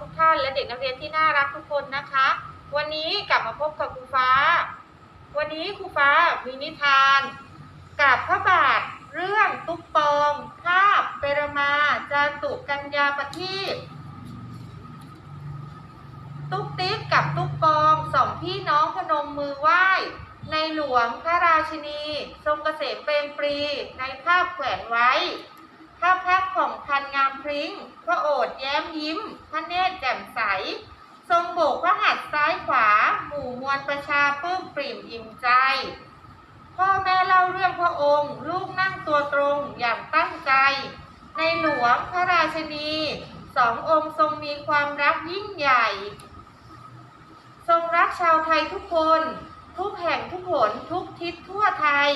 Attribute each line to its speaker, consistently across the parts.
Speaker 1: ทุกท่านและเด็กนักเรียนที่น่ารักทุกคนนะคะ วันนี้กลับมาพบกับครูฟ้า วันนี้ครูฟ้ามีนิทานกับพระบาทเรื่องตุ๊กปองภาพเปรมาจาตุกัญญาประทีปตุ๊กติ๊กกับตุ๊กปองสองพี่น้องพนมมือไหว้ ในหลวงพระราชินี ทรงเกษมเปรมปรีในภาพแขวนไว้ ภาพพักของพันงามพริ้งพระโอษฐ์แย้มยิ้ม พระเนตรแจ่มใส ทรงโบกพระหัตถ์ซ้ายขวา หมู่มวลประชาปลื้มปริ่มอิ่มใจ พ่อแม่เล่าเรื่องพระองค์ ลูกนั่งตัวตรงอย่างตั้งใจ ในหลวงพระราชนีสององค์ทรงมีความรักยิ่งใหญ่ ทรงรักชาวไทยทุกคน ทุกแห่งทุกหนทุกทิศทั่วไทย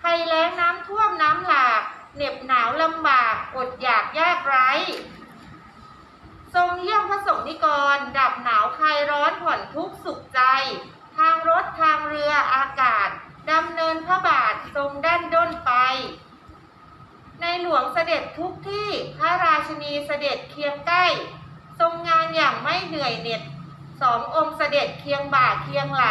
Speaker 1: ภัยแล้งน้ำท่วมน้ำหลาก เหน็บหนาวลำบากอดอยากยากไร้ทรงเยี่ยมพระสงฆ์นิกร ดับหนาวคลายร้อนผ่อนทุกข์สุขใจ ทางรถทางเรืออากาศดำเนินพระบาททรงด้านด้นไป ในหลวงเสด็จทุกที่พระราชนีเสด็จเคียงใกล้ ทรงงานอย่างไม่เหนื่อยเหน็ดสององค์เสด็จเคียงบ่าเคียงไหล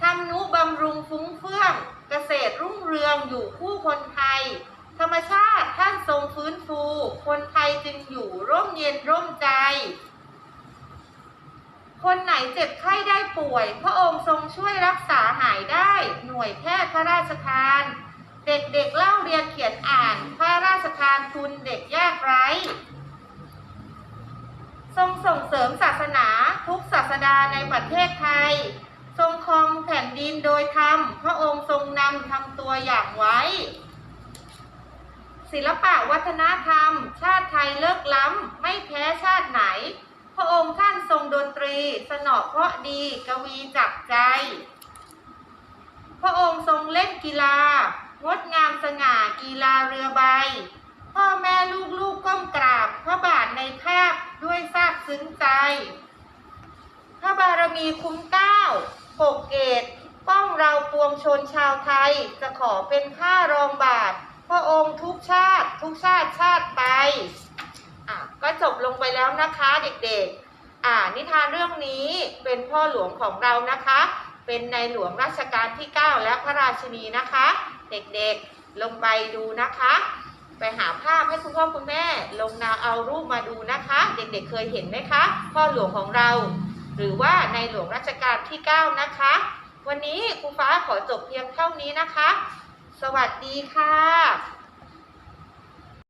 Speaker 1: ทำนุบำรุงฟุ้งเฟื่อง กษตรรุ่งเรืองอยู่คู่คนไทย ธรรมชาติท่านทรงฟื้นฟู คนไทยจึงอยู่ร่มเย็นร่มใจ คนไหนเจ็บไข้ได้ป่วย พระองค์ทรงช่วยรักษาหายได้ หน่วยแพทย์พระราชทาน เด็กๆเเล่าเรียนเขียนอ่าน พระราชทานทุนเด็กยากไร้ทรงส่งเสริมศาสนาทุกศาสดาในประเทศไทย ครองแผ่นดินโดยธรรมพระองค์ทรงนำทำตัวอย่างไว้ ศิลปะวัฒนธรรม ชาติไทยเลิกล้ำไม่แพ้ชาติไหน พระองค์ท่านทรงดนตรี สนอเพราะดีกวีจับใจ พระองค์ทรงเล่นกีฬางดงามสง่ากีฬาเรือใบ พ่อแม่ลูกๆก้มกราบพระบาทในภาพด้วยซาบซึ้งใจ พระบารมีคุ้มเก้า ปกเกตป้องเราปวงชนชาวไทย จะขอเป็นข้ารองบาท พระองค์ทุกชาติ ทุกชาติชาติไปอะก็จบลงไปแล้วนะคะเด็กๆอ่านิทานเรื่องนี้เป็นพ่อหลวงของเรานะคะ เป็นในหลวงรัชกาลที่ 9 และพระราชินีนะคะ เด็กๆลงไปดูนะคะ ไปหาภาพให้คุณพ่อคุณแม่ ลงนาเอารูปมาดูนะคะ เด็กๆเคยเห็นไหมคะ พ่อหลวงของเรา หรือว่าในหลวงรัชกาลที่ 9 นะคะ วันนี้ครูฟ้าขอจบเพียงเท่านี้นะคะ สวัสดีค่ะ